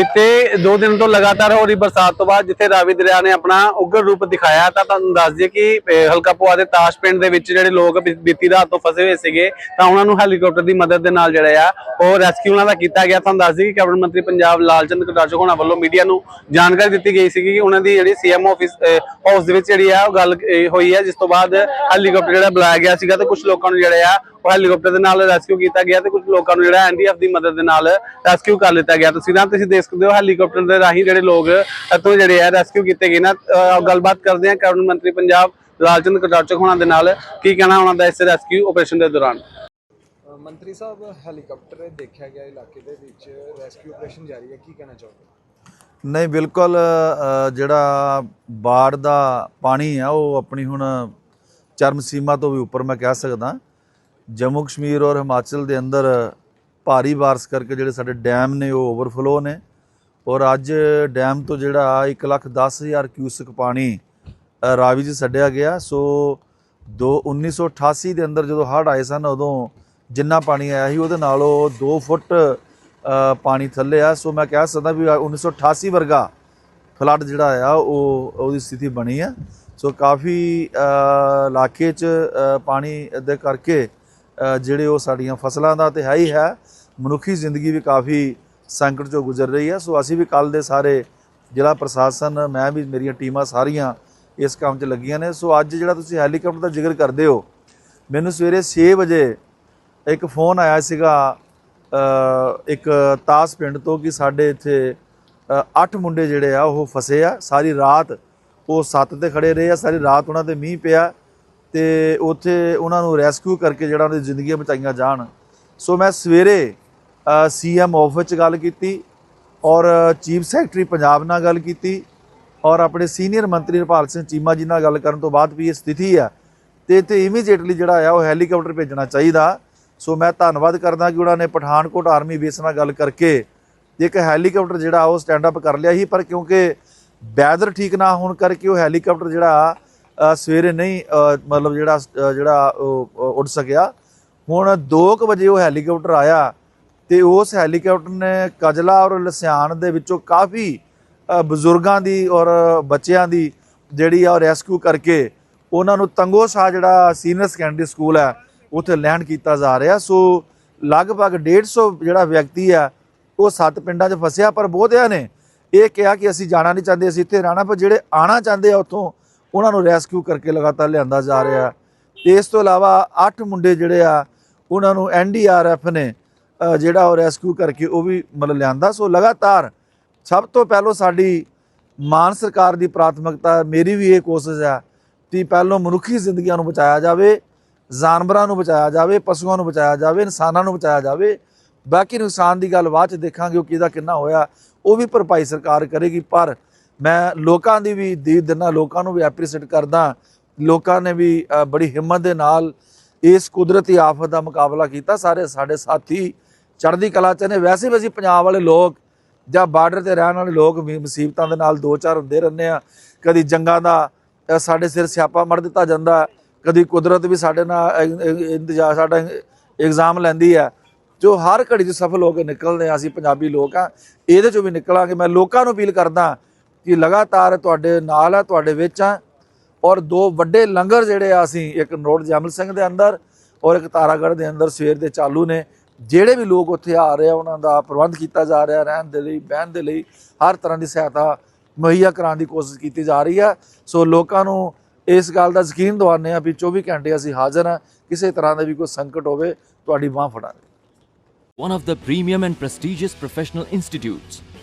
ਬੀਤੇ 2 ਦਿਨ ਤੋਂ ਲਗਾਤਾਰ ਹੋ ਰਹੀ ਬਰਸਾਤ ਤੋਂ ਬਾਅਦ ਜਿੱਥੇ ਰਾਵੀ ਦਰਿਆ ਨੇ ਆਪਣਾ ਉਗਰ ਰੂਪ ਦਿਖਾਇਆ, ਤਾਂ ਤੁਹਾਨੂੰ ਦੱਸ ਦਈਏ ਕਿ ਹਲਕਾ ਪੁਆ ਦੇ ਤਾਸ਼ ਪਿੰਡ ਦੇ ਵਿੱਚ ਜਿਹੜੇ ਲੋਕ ਬੀਤੀ ਰਾਤ ਤੋਂ ਫਸੇ ਹੋਏ ਸੀਗੇ, ਤਾਂ ਉਹਨਾਂ ਨੂੰ ਹੈਲੀਕਾਪਟਰ ਦੀ ਮਦਦ ਦੇ ਨਾਲ ਜਿਹੜਾ ਆ, ਉਹ ਰੈਸਕਿਊ ਉਹਨਾਂ ਦਾ ਕੀਤਾ ਗਿਆ। ਤੁਹਾਨੂੰ ਦੱਸ ਦਈਏ ਕਿ ਕੈਬਨਿਟ ਮੰਤਰੀ ਪੰਜਾਬ ਲਾਲਚੰਦ ਕਟਾਰਚਕ ਹੋਣਾ ਵੱਲੋਂ ਮੀਡੀਆ ਨੂੰ ਜਾਣਕਾਰੀ ਦਿੱਤੀ ਗਈ ਸੀਗੀ ਕਿ ਉਹਨਾਂ ਦੀ ਜਿਹੜੀ ਸੀਐਮ ਆਫਿਸ ਹਾਊਸ ਦੇ ਵਿੱਚ ਜਿਹੜੀ ਆ, ਉਹ ਗੱਲ ਹੋਈ ਹੈ ਜਿਸ ਤੋਂ ਬਾਅਦ ਹੈਲੀਕਾਪਟਰ ਜਿਹੜਾ ਬੁਲਾਇਆ ਗਿਆ ਸੀਗਾ, ਤੇ ਕੁਝ ਲੋਕਾਂ ਨੂੰ ਜਿਹੜੇ ਆ ਉਹ ਹੈਲੀਕਾਪਟਰ ਦੇ ਨਾਲ ਰੈਸਕਿਊ ਕੀਤਾ ਗਿਆ ਤੇ ਕੁਝ ਲੋਕਾਂ ਨੂੰ ਜਿਹੜਾ ਐਨਡੀਐਫ ਦੀ ਮਦਦ ਦੇ ਨਾਲ ਰੈਸਕਿਊ ਕਰ ਲਿੱਤਾ ਗਿਆ। ਤਸਵੀਰਾਂ ਤੁਸੀਂ ਦੇਖ ਸਕਦੇ ਹੋ ਹੈਲੀਕਾਪਟਰ ਦੇ ਰਾਹੀਂ ਜਿਹੜੇ ਲੋਕ ਇੱਥੋਂ ਜਿਹੜੇ ਆ ਰੈਸਕਿਊ ਕੀਤੇ ਗਏ ਨਾ। ਗੱਲਬਾਤ ਕਰਦੇ ਆ ਕੈਬਨਿਟ ਮੰਤਰੀ ਪੰਜਾਬ ਲਾਲਚੰਦ ਕਟਾਰਚਕ ਹੋਣਾ ਦੇ ਨਾਲ। ਕੀ ਕਹਿਣਾ ਉਹਨਾਂ ਦਾ ਇਸ ਰੈਸਕਿਊ ਆਪਰੇਸ਼ਨ ਦੇ ਦੌਰਾਨ? ਮੰਤਰੀ ਸਾਹਿਬ ਹੈਲੀਕਾਪਟਰ ਦੇਖਿਆ ਗਿਆ ਇਲਾਕੇ ਦੇ ਵਿੱਚ ਰੈਸਕਿਊ ਆਪਰੇਸ਼ਨ ਜਾਰੀ ਹੈ ਕੀ ਕਹਿਣਾ ਚਾਹੋਗੇ? ਨਹੀਂ ਬਿਲਕੁਲ ਜਿਹੜਾ ਬਾੜ ਦਾ ਪਾਣੀ ਆ ਉਹ ਆਪਣੀ ਹੁਣ ਚਰਮ ਸੀਮਾ ਤੋਂ ਵੀ ਉੱਪਰ ਮੈਂ ਕਹਿ ਸਕਦਾ। ਜੰਮੂ ਕਸ਼ਮੀਰ ਔਰ ਹਿਮਾਚਲ ਦੇ ਅੰਦਰ ਭਾਰੀ ਬਾਰਿਸ਼ ਕਰਕੇ ਜਿਹੜੇ ਸਾਡੇ ਡੈਮ ਨੇ ਉਹ ਓਵਰਫਲੋ ਨੇ। ਔਰ ਅੱਜ ਡੈਮ ਤੋਂ ਜਿਹੜਾ 110000 ਕਿਊਸਕ ਪਾਣੀ ਰਾਵੀ 'ਚ ਛੱਡਿਆ ਗਿਆ। ਸੋ ਦੋ 1988 ਦੇ ਅੰਦਰ ਜਦੋਂ ਹੜ੍ਹ ਆਏ ਸਨ, ਉਦੋਂ ਜਿੰਨਾ ਪਾਣੀ ਆਇਆ ਸੀ, ਉਹਦੇ ਨਾਲੋਂ 2 ਫੁੱਟ ਪਾਣੀ ਥੱਲੇ ਆ। ਸੋ ਮੈਂ ਕਹਿ ਸਕਦਾ ਵੀ 1988 ਵਰਗਾ ਫਲੱਡ ਜਿਹੜਾ ਆ ਉਹ, ਉਹਦੀ ਸਥਿਤੀ ਬਣੀ ਆ। ਸੋ ਕਾਫੀ ਇਲਾਕੇ 'ਚ ਪਾਣੀ ਦੇ ਕਰਕੇ ਜਿਹੜੇ ਉਹ ਸਾਡੀਆਂ ਫਸਲਾਂ ਦਾ ਤੇ ਹੈ ਹੀ ਹੈ ਮਨੁੱਖੀ ਜ਼ਿੰਦਗੀ ਵੀ ਕਾਫੀ ਸੰਕਟ 'ਚੋਂ ਗੁਜ਼ਰ ਰਹੀ ਹੈ। ਸੋ ਅਸੀਂ ਵੀ ਕੱਲ ਦੇ ਸਾਰੇ ਜ਼ਿਲ੍ਹਾ ਪ੍ਰਸ਼ਾਸਨ ਮੈਂ ਵੀ ਮੇਰੀਆਂ ਟੀਮਾਂ ਸਾਰੀਆਂ ਇਸ ਕੰਮ 'ਚ ਲੱਗੀਆਂ ਨੇ। ਸੋ ਅੱਜ ਜਿਹੜਾ ਤੁਸੀਂ ਹੈਲੀਕਾਪਟਰ ਦਾ ਜ਼ਿਕਰ ਕਰਦੇ ਹੋ ਮੈਨੂੰ ਸਵੇਰੇ 6 ਵਜੇ ਇੱਕ ਫੋਨ ਆਇਆ ਸੀਗਾ ਇੱਕ ਤਾਸ ਪਿੰਡ ਤੋਂ ਕਿ ਸਾਡੇ ਇੱਥੇ ਅ, ਅੱਠ ਮੁੰਡੇ ਜਿਹੜੇ ਆ ਉਹ ਫਸੇ ਆ। ਸਾਰੀ ਰਾਤ ਉਹ ਸੱਤ ਤੇ ਖੜੇ ਰਹੇ ਆ ਸਾਰੀ ਰਾਤ ਉਹਨਾਂ ਤੇ ਮੀਂਹ ਪਿਆ। ਤੇ ਉੱਥੇ ਉਹਨਾਂ ਨੂੰ ਰੈਸਕਿਊ ਕਰਕੇ ਜਿਹੜਾ ਉਹਨਾਂ ਦੀ ਜ਼ਿੰਦਗੀਆਂ ਬਚਾਈਆਂ ਜਾਣ। ਸੋ ਮੈਂ ਸਵੇਰੇ ਸੀਐਮ ਆਫਿਸ 'ਚ ਗੱਲ ਕੀਤੀ ਔਰ ਚੀਫ ਸੈਕਟਰੀ ਪੰਜਾਬ ਨਾਲ ਗੱਲ ਕੀਤੀ ਔਰ ਆਪਣੇ ਸੀਨੀਅਰ ਮੰਤਰੀ ਹਰਪਾਲ ਸਿੰਘ ਚੀਮਾ ਜੀ ਨਾਲ ਗੱਲ ਕਰਨ ਤੋਂ ਬਾਅਦ ਵੀ ਇਹ ਸਥਿਤੀ ਆ ਤੇ ਇੱਥੇ ਇਮੀਡੀਏਟਲੀ ਜਿਹੜਾ ਆ ਉਹ ਹੈਲੀਕਾਪਟਰ ਭੇਜਣਾ ਚਾਹੀਦਾ। ਸੋ ਮੈਂ ਧੰਨਵਾਦ ਕਰਦਾ ਕਿ ਉਹਨਾਂ ਨੇ ਪਠਾਨਕੋਟ ਆਰਮੀ ਬੇਸ ਨਾਲ ਗੱਲ ਕਰਕੇ ਇੱਕ ਹੈਲੀਕਾਪਟਰ ਜਿਹੜਾ ਉਹ ਸਟੈਂਡ ਅਪ ਕਰ ਲਿਆ ਸੀ, ਪਰ ਕਿਉਂਕਿ ਵੈਦਰ ਠੀਕ ਨਾ ਹੋਣ ਕਰਕੇ ਉਹ ਹੈਲੀਕਾਪਟਰ ਜਿਹੜਾ ਸਵੇਰੇ ਨਹੀਂ ਮਤਲਬ ਜਿਹੜਾ ਜਿਹੜਾ ਉਹ, ਉੱਡ ਸਕਿਆ। ਹੁਣ 2:00 ਵਜੇ ਉਹ ਹੈਲੀਕਾਪਟਰ ਆਇਆ ਤੇ ਉਸ ਹੈਲੀਕਾਪਟਰ ਨੇ ਕਜਲਾ ਔਰ ਲਸਿਆਣ ਦੇ ਵਿੱਚੋਂ ਕਾਫੀ ਬਜ਼ੁਰਗਾਂ ਦੀ ਔਰ ਬੱਚਿਆਂ ਦੀ ਜਿਹੜੀ ਆ ਰੈਸਕਿਊ ਕਰਕੇ ਉਹਨਾਂ ਨੂੰ ਤੰਗੋ ਸ਼ਾਹ ਜਿਹੜਾ ਸੀਨੀਅਰ ਸੈਕੰਡਰੀ ਸਕੂਲ ਹੈ ਉੱਥੇ ਲੈਂਡ ਕੀਤਾ ਜਾ ਰਿਹਾ। ਸੋ ਲਗਭਗ 150 ਜਿਹੜਾ ਵਿਅਕਤੀ ਆ ਉਹ ਸੱਤ ਪਿੰਡਾਂ 'ਚ ਫਸਿਆ ਪਰ ਬਹੁਤਿਆਂ ਨੇ ਇਹ ਕਿਹਾ ਕਿ ਅਸੀਂ ਜਾਣਾ ਨਹੀਂ ਚਾਹੁੰਦੇ ਅਸੀਂ ਇੱਥੇ ਰਹਿਣਾ ਪਰ ਜਿਹੜੇ ਆਣਾ ਚਾਹੁੰਦੇ ਆ ਉੱਥੋਂ ਉਹਨਾਂ ਨੂੰ ਰੈਸਕਿਊ ਕਰਕੇ ਲਗਾਤਾਰ ਲਿਆਂਦਾ ਜਾ ਰਿਹਾ ਤੇ ਇਸ ਤੋਂ ਇਲਾਵਾ 8 ਮੁੰਡੇ ਜਿਹੜੇ ਆ, ਉਹਨਾਂ ਨੂੰ ਐਨਡੀਆਰਐਫ ਨੇ ਜਿਹੜਾ ਉਹ ਰੈਸਕਿਊ ਕਰਕੇ ਉਹ ਵੀ ਮਤਲਬ ਲਿਆਂਦਾ। ਸੋ ਲਗਾਤਾਰ ਸਭ ਤੋਂ ਪਹਿਲਾਂ ਸਾਡੀ ਮਾਨ ਸਰਕਾਰ ਦੀ ਪ੍ਰਾਥਮਿਕਤਾ, ਮੇਰੀ ਵੀ ਇਹ ਕੋਸ਼ਿਸ਼ ਹੈ ਕਿ ਪਹਿਲਾਂ ਮਨੁੱਖੀ ਜ਼ਿੰਦਗੀਆਂ ਨੂੰ ਬਚਾਇਆ ਜਾਵੇ, ਜਾਨਵਰਾਂ ਨੂੰ ਬਚਾਇਆ ਜਾਵੇ, ਪਸ਼ੂਆਂ ਨੂੰ ਬਚਾਇਆ ਜਾਵੇ, ਇਨਸਾਨਾਂ ਨੂੰ ਬਚਾਇਆ ਜਾਵੇ। ਬਾਕੀ ਨੁਕਸਾਨ ਦੀ ਗੱਲ ਬਾਅਦ ਚ ਦੇਖਾਂਗੇ ਉਹ ਕਿਹਦਾ ਕਿੰਨਾ ਹੋਇਆ, ਉਹ ਵੀ ਭਰਪਾਈ ਸਰਕਾਰ ਕਰੇਗੀ, ਪਰ ਮੈਂ ਲੋਕਾਂ ਦੀ ਵੀ ਦੀ ਦਿੰਦਾ, ਲੋਕਾਂ ਨੂੰ ਵੀ ਐਪਰੀਸ਼ੀਏਟ ਕਰਦਾ। ਲੋਕਾਂ ਨੇ ਵੀ ਬੜੀ ਹਿੰਮਤ ਦੇ ਨਾਲ ਇਸ ਕੁਦਰਤੀ ਆਫਤ ਦਾ ਮੁਕਾਬਲਾ ਕੀਤਾ। ਸਾਰੇ ਸਾਡੇ ਸਾਥੀ ਚੜ੍ਹਦੀ ਕਲਾ ਚ ਨੇ। ਵੈਸੇ ਵੀ ਅਸੀਂ ਪੰਜਾਬ ਵਾਲੇ ਲੋਕ ਜਾਂ ਬਾਰਡਰ ਤੇ ਰਹਿਣ ਵਾਲੇ ਲੋਕ ਵੀ ਮੁਸੀਬਤਾਂ ਦੇ ਨਾਲ ਦੋ ਚਾਰ ਹੁੰਦੇ ਰਹਿੰਦੇ ਆ। ਕਦੀ ਜੰਗਾਂ ਦਾ ਸਾਡੇ ਸਿਰ ਸਿਆਪਾ ਮੜ ਦਿੱਤਾ ਜਾਂਦਾ। ਕਦੀ ਕੁਦਰਤ ਵੀ ਸਾਡੇ ਨਾਲ ਇੰਤਜ਼ਾਰ ਸਾਡਾ ਇਗਜ਼ਾਮ ਲੈਂਦੀ ਹੈ ਜੋ ਹਰ ਘੜੀ 'ਚ ਸਫਲ ਹੋ ਕੇ ਨਿਕਲਦੇ ਆ, ਅਸੀਂ ਪੰਜਾਬੀ ਲੋਕ ਆ। ਇਹਦੇ 'ਚੋਂ ਵੀ ਨਿਕਲਾਂਗੇ। ਮੈਂ ਲੋਕਾਂ ਨੂੰ ਅਪੀਲ ਕਰਦਾ ਕਿ ਲਗਾਤਾਰ ਤੁਹਾਡੇ ਨਾਲ ਆ ਤੁਹਾਡੇ ਵਿੱਚ ਆ। ਔਰ ਦੋ ਵੱਡੇ ਲੰਗਰ ਜਿਹੜੇ ਆ ਅਸੀਂ ਇੱਕ ਨਰੋੜ ਜੈਮਲ ਸਿੰਘ ਦੇ ਅੰਦਰ ਔਰ ਇੱਕ ਤਾਰਾਗੜ੍ਹ ਦੇ ਅੰਦਰ ਸਵੇਰ ਦੇ ਚਾਲੂ ਨੇ। ਜਿਹੜੇ ਵੀ ਲੋਕ ਉੱਥੇ ਆ ਰਹੇ ਆ ਉਹਨਾਂ ਦਾ ਪ੍ਰਬੰਧ ਕੀਤਾ ਜਾ ਰਿਹਾ ਰਹਿਣ ਦੇ ਲਈ ਬਹਿਣ ਦੇ ਲਈ। ਹਰ ਤਰ੍ਹਾਂ ਦੀ ਸਹਾਇਤਾ ਮੁਹੱਈਆ ਕਰਾਉਣ ਦੀ ਕੋਸ਼ਿਸ਼ ਕੀਤੀ ਜਾ ਰਹੀ ਆ। ਸੋ ਲੋਕਾਂ ਨੂੰ ਇਸ ਗੱਲ ਦਾ ਯਕੀਨ ਦਿਵਾਉਂਦੇ ਆ ਵੀ 24 ਘੰਟੇ ਅਸੀਂ ਹਾਜ਼ਰ ਆ। ਕਿਸੇ ਤਰ੍ਹਾਂ ਦਾ ਵੀ ਕੋਈ ਸੰਕਟ ਹੋਵੇ ਤੁਹਾਡੀ ਬਾਹ ਫੜਾਂਗੇ। One of the premium and prestigious professional institutes,